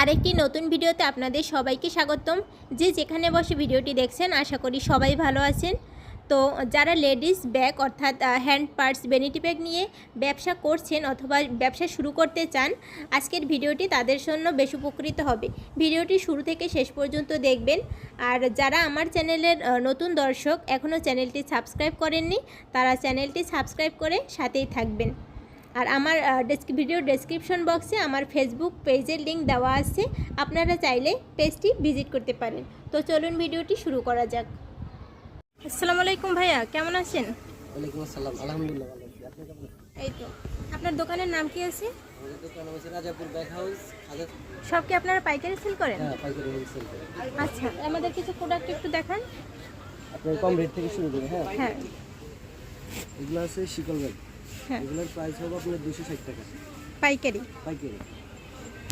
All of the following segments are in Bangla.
আরেকটি নতুন ভিডিওতে আপনাদের সবাইকে স্বাগতম। যে যেখানে বসে ভিডিওটি দেখছেন, আশা করি সবাই ভালো আছেন। তো যারা লেডিস ব্যাগ অর্থাৎ হ্যান্ড পার্টস বেনিটি ব্যাগ নিয়ে ব্যবসা করছেন অথবা ব্যবসা শুরু করতে চান, আজকের ভিডিওটি তাদের জন্য বেশ উপকৃত হবে। ভিডিওটি শুরু থেকে শেষ পর্যন্ত দেখবেন। আর যারা আমার চ্যানেলের নতুন দর্শক, এখনও চ্যানেলটি সাবস্ক্রাইব করেননি, তারা চ্যানেলটি সাবস্ক্রাইব করে সাথেই থাকবেন। আর আমার ভিডিও ডেসক্রিপশন বক্সে আমার ফেসবুক পেজের লিঙ্ক দেওয়া আছে। আপনারা চাইলে পেজটি ভিজিট করতে পারেন। তো চলুন ভিডিওটি শুরু করা যাক। আসসালামু আলাইকুম ভাইয়া কেমন আছেন? ওয়ালাইকুম আসসালাম আলহামদুলিল্লাহ ভালো আছি। আপনি কেমন এই তো। আপনার দোকানের নাম কি আছে? আমাদের দোকান হচ্ছে রাজাপুর ব্যাগ হাউস সব কি আপনারা পাইকারি সেল করেন? হ্যাঁ পাইকারি হোলসেল করে। আচ্ছা আমাদের কিছু প্রোডাক্ট একটু দেখান। আপনার কম রেট থেকে শুরু করে হ্যাঁ? হ্যাঁ। এগুলো আছে শিকল ব্যাগ এগুলোর প্রাইস হবে আপনার দুশো ষাট টাকা। পাইকারি। পাইকারি।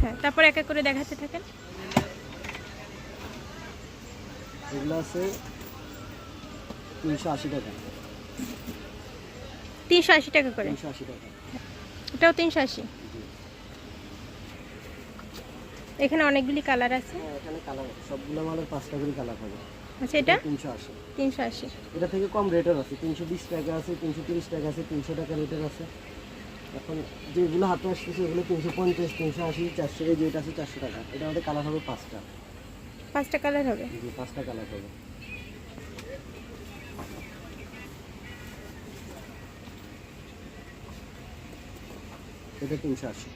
হ্যাঁ তারপর এক এক করে দেখাতে থাকেন। এগুলো আছে তিনশো আশি টাকা। তিনশো আশি টাকা করে। তিনশো আশি টাকা। এটাও তিনশো আশি। এখানে অনেকগুলি কালার আছে। হ্যাঁ এখানে কালার সবগুলো মালের পাঁচটা করে কালার হবে। আচ্ছা এটা? তিনশো আশি। তিনশো আশি। এটা থেকে কম রেটের আছে তিনশো বিশ টাকা আছে তিনশো তিরিশ টাকা আছে তিনশো টাকা রেটের আছে। এখন যেগুলো হাতে তিনশো পঞ্চাশ তিনশো আশি চারশো এই যেটা আছে চারশো টাকা। এটা আমাদের কালার হবে পাঁচটা। পাঁচটা কালার হবে? জি পাঁচটা কালার হবে। এটা তিনশো আশি।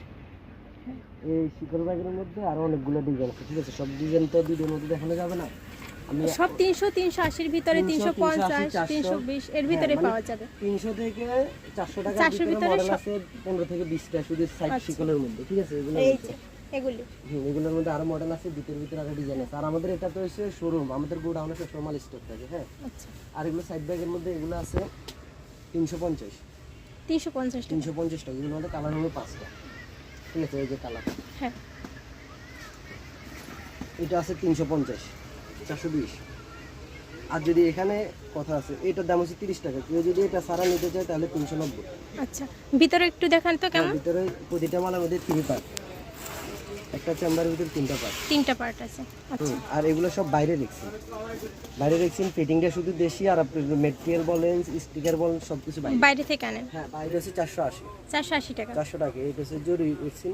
এই শিকল ব্যাগের মধ্যে আরও অনেকগুলো ডিজাইন আছে ঠিক আছে? সব ডিজাইন তো ভিডিওর মধ্যে দেখানো যাবে না। সব তিনশো তিনশো আশির ভিতরে তিনশো পঞ্চাশ তিনশো বিশ এর ভিতরে হ্যাঁ, মানে পাওয়া যাবে। তিনশো থেকে চারশো টাকার 400 ভিতরে ভিতরে পনেরো থেকে বিশটা শুধু সাইড আচ্ছা। শিকলের মধ্যে ঠিক আছে? এগুলো। এগুলি এগুলোর মধ্যে আরও মডেল আছে ভিতরে ভিতরে আরও ডিজাইন আছে। আর আমাদের এটা তো হচ্ছে শোরুম আমাদের গোডাউনে থাকে হ্যাঁ? আচ্ছা। আর এগুলো সাইড ব্যাগের মধ্যে এগুলো আছে তিনশো পঞ্চাশ। তিনশো পঞ্চাশ তিনশো পঞ্চাশ টাকা এগুলোর মধ্যে কালার হবে পাঁচটা। ঠিক আছে এই যে কালার হ্যাঁ। এটা আছে তিনশো পঞ্চাশ। চারশো বিশ। আর যদি এখানে কথা আছে এটার দাম হচ্ছে তিরিশ টাকা। কেউ যদি এটা সারা নিতে চায় তাহলে তিনশো নব্বই। আচ্ছা ভিতরে একটু দেখান তো কেমন? হ্যাঁ, ভিতরে প্রতিটা মালার মধ্যে তিন পার্ট একটা চেম্বারের ভিতরে তিনটা পার্ট তিনটা পার্ট আছে আচ্ছা। আর এগুলো সব বাইরে রেখছেন বাইরে রেখছেন ফিটিংটা শুধু দেশি আর আপনি মেটেরিয়াল বলেন স্টিকার বলেন সব কিছু বাইরে থেকে আনেন? হ্যাঁ বাইরে হচ্ছে চারশো আশি। চারশো আশি টাকা। চারশো টাকা এটা হচ্ছে জরুরি রেখছেন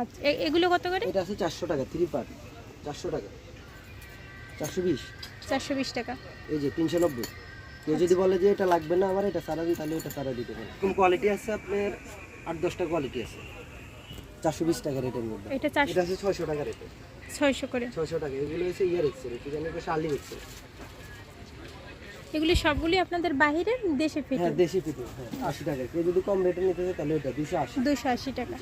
আচ্ছা এগুলো কত করে? এটা আছে চারশো টাকা থ্রি পার্ট চারশো টাকা। চারশো বিশ। চারশো বিশ টাকা। এই যে তিনশো নব্বই। কেউ যদি বলে যে এটা লাগবে না আমার এটা সারা দিন তাহলে এটা সারা দিতে পারে। কোন কোয়ালিটি আছে আপনার আট দশটা কোয়ালিটি আছে। চারশো বিশ টাকা রেটের মধ্যে। এটা চারশো এটা আছে ছয়শো টাকা রেটে ছয়শো করে। ছয়শো টাকা এগুলো হচ্ছে ইয়ার এক্সেল একটু জানি শালি এক্সেল এগুলি সবগুলি আপনাদের বাহিরের দেশে ফিটিং হ্যাঁ দেশে ফিটিং হ্যাঁ আশি টাকা। কেউ যদি কম রেটে নিতে চায় তাহলে ওটা দুশো আশি। দুশো আশি টাকা।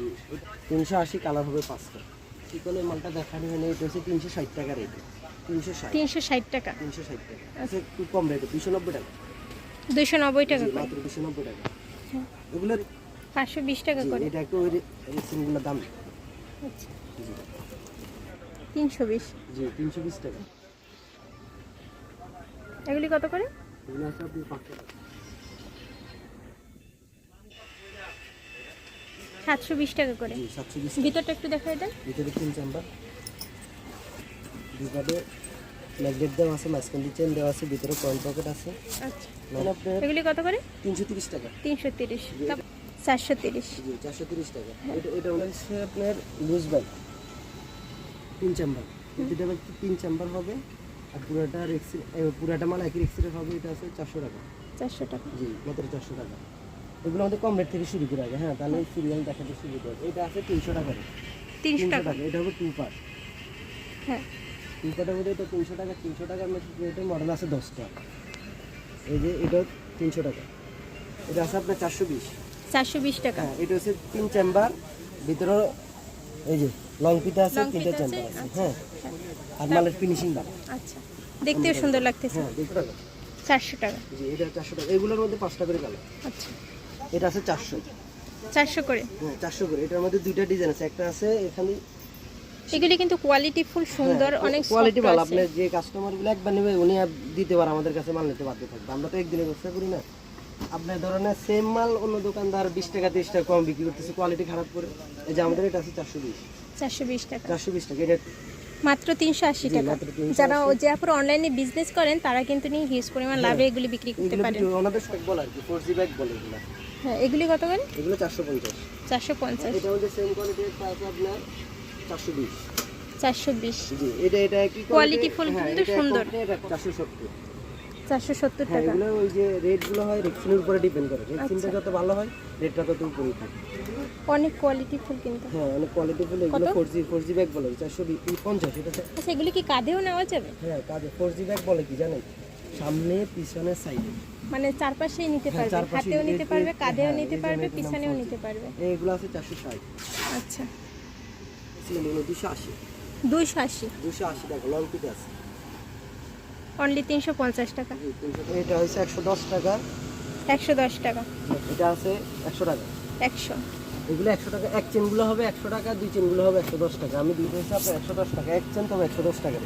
তিনশো আশি কালার হবে পাঁচটা। কি চিকনের মালটা দেখানি হয় না এটা হচ্ছে তিনশো ষাট টাকা রেটে তিনশো ষাট। তিনশো ষাট টাকা। তিনশো ষাট টাকা। আচ্ছা একটু কম রেটে দুশো নব্বই টাকা। দুশো নব্বই টাকা জি, মাত্র দুশো নব্বই টাকা। এগুলোর পাঁচশো বিশ টাকা করে। এটা একটু ওই রেক্সিনগুলোর দাম। আচ্ছা। জি। তিনশো বিশ। জি তিনশো বিশ টাকা। এগুলি কত করে? সাতশো বিশ টাকা করে। ভিতরটা একটু দেখাই দেন। ভিতরে তিন চাম্বার দুপাটে ম্যাগনেট দেওয়া আছে মাঝখান দিয়ে চেন দেওয়া আছে ভিতরে কয়েন পকেট আছে। আচ্ছা। মানে আপনার এগুলি কত করে? তিনশো তিরিশ টাকা। তিনশো তিরিশ। চারশো তিরিশ। চারশো তিরিশ টাকা। এটা এটা হচ্ছে আপনার লুজ বাইক তিন চেম্বার দুটা তিন চেম্বার হবে? আর পুরাটা রেক্সি পুরাটা মাল একই রেক্সির হবে এটা আছে চারশো টাকা। চারশো টাকা। জি মাত্র চারশো টাকা। এগুলো আমাদের কম রেট থেকে শুরু করে আগে হ্যাঁ তাহলে সিরিয়াল দেখাতে শুরু করে এটা আছে তিনশো টাকা তিনশো টাকা। এটা হবে টু পার্ট হ্যাঁ। টু পার্টের মধ্যে এটা তিনশো টাকা তিনশো টাকার মধ্যে এটার মডেল আছে দশটা এই যে এটা তিনশো টাকা। এটা আছে আপনার চারশো বিশ। চারশো বিশ টাকা। হ্যাঁ এটা হচ্ছে তিন চেম্বার ভিতরে এই যে লং পিতে আছে তিনটা চেম্বার আছে, আচ্ছা। হ্যাঁ। আর মালের ফিনিশিং ভালো আচ্ছা দেখতেও সুন্দর লাগতেছে। হ্যাঁ দেখতে পাবেন চারশো টাকা। জি এটা চারশো টাকা। এগুলোর মধ্যে পাঁচটা করে কালার। আচ্ছা। এটা আছে চারশো। চারশো করে? হ্যাঁ চারশো করে। এটার মধ্যে দুইটা ডিজাইন আছে। একটা আছে এখানে এগুলি কিন্তু কোয়ালিটি ফুল সুন্দর অনেক কোয়ালিটি ভালো। আছে। আপনার যে কাস্টমারগুলো একবার নেবে উনি দিতে পারে আমাদের কাছে মাল নিতে বাধ্য থাকবে। আমরা তো একদিনে ব্যবসা করি না। আপনার ধরনের সেম মাল অন্য দোকানদার বিশ টাকা তিরিশ টাকা কম বিক্রি করতেছে কোয়ালিটি খারাপ করে। এই যে আমাদের এটা আছে চারশো বিশ। চারশো বিশ টাকা। এটা মাত্র তিনশো আশি জি, টাকা। যারা যে আপনার অনলাইনে বিজনেস করেন তারা কিন্তু নিয়ে হিউজ পরিমাণ লাভে এগুলি বিক্রি করতে পারেন। কিছু ওনাদের স্টক বলে আর কি ফোর ব্যাগ বলে এগুলো। হ্যাঁ এগুলি কত করে? এগুলো চারশো পঞ্চাশ। চারশো পঞ্চাশ। এটা আমাদের সেম কোয়ালিটির আছে আপনার চারশো বিশ। চারশো বিশ। জি এটা এটা কি Quality full কিন্তু সুন্দর। এটা চারশো সত্তর। চারশো সত্তর হ্যাঁ টাকা। এগুলো ওই যে রেটগুলো হয় রেক্সিনের উপরে ডিপেন্ড করে। রেক্সিনটা আচ্ছা। যত ভালো হয় রেটটা তত উপরে থাকে। অনেক কোয়ালিটি ফুল কিন্তু। হ্যাঁ অনেক কোয়ালিটি ফুল এগুলো? Four G four G bag বলে চারশো পঞ্চাশ এটা আচ্ছা এগুলি কি কাঁধেও নেওয়া যাবে? হ্যাঁ ফোর জি ব্যাগ বলে কি জানেন? সামনে পিছনে সাইডে মানে চারপাশেই নিতে হ্যাঁ, পারবে হাতেও নিতে পারবে কাঁধেও হ্যাঁ, নিতে পারবে পিছনেও নিতে পারবে। এইগুলো আছে চারশো ষাট। আচ্ছা। দুশো আশি। দুইশো আশি। দুশো আশি টাকা লং পিতে আছে। অনলি তিনশো পঞ্চাশ টাকা। জি, 300 এটা হচ্ছে একশো দশ টাকা। একশো দশ টাকা। এটা আছে একশো টাকা। একশো। এগুলো একশো টাকা এক চেনগুলো হবে একশো টাকা দুই চেনগুলো হবে একশো দশ টাকা। আমি দুই হচ্ছে আপনার একশো দশ টাকা এক চেন তবে একশো দশ টাকা।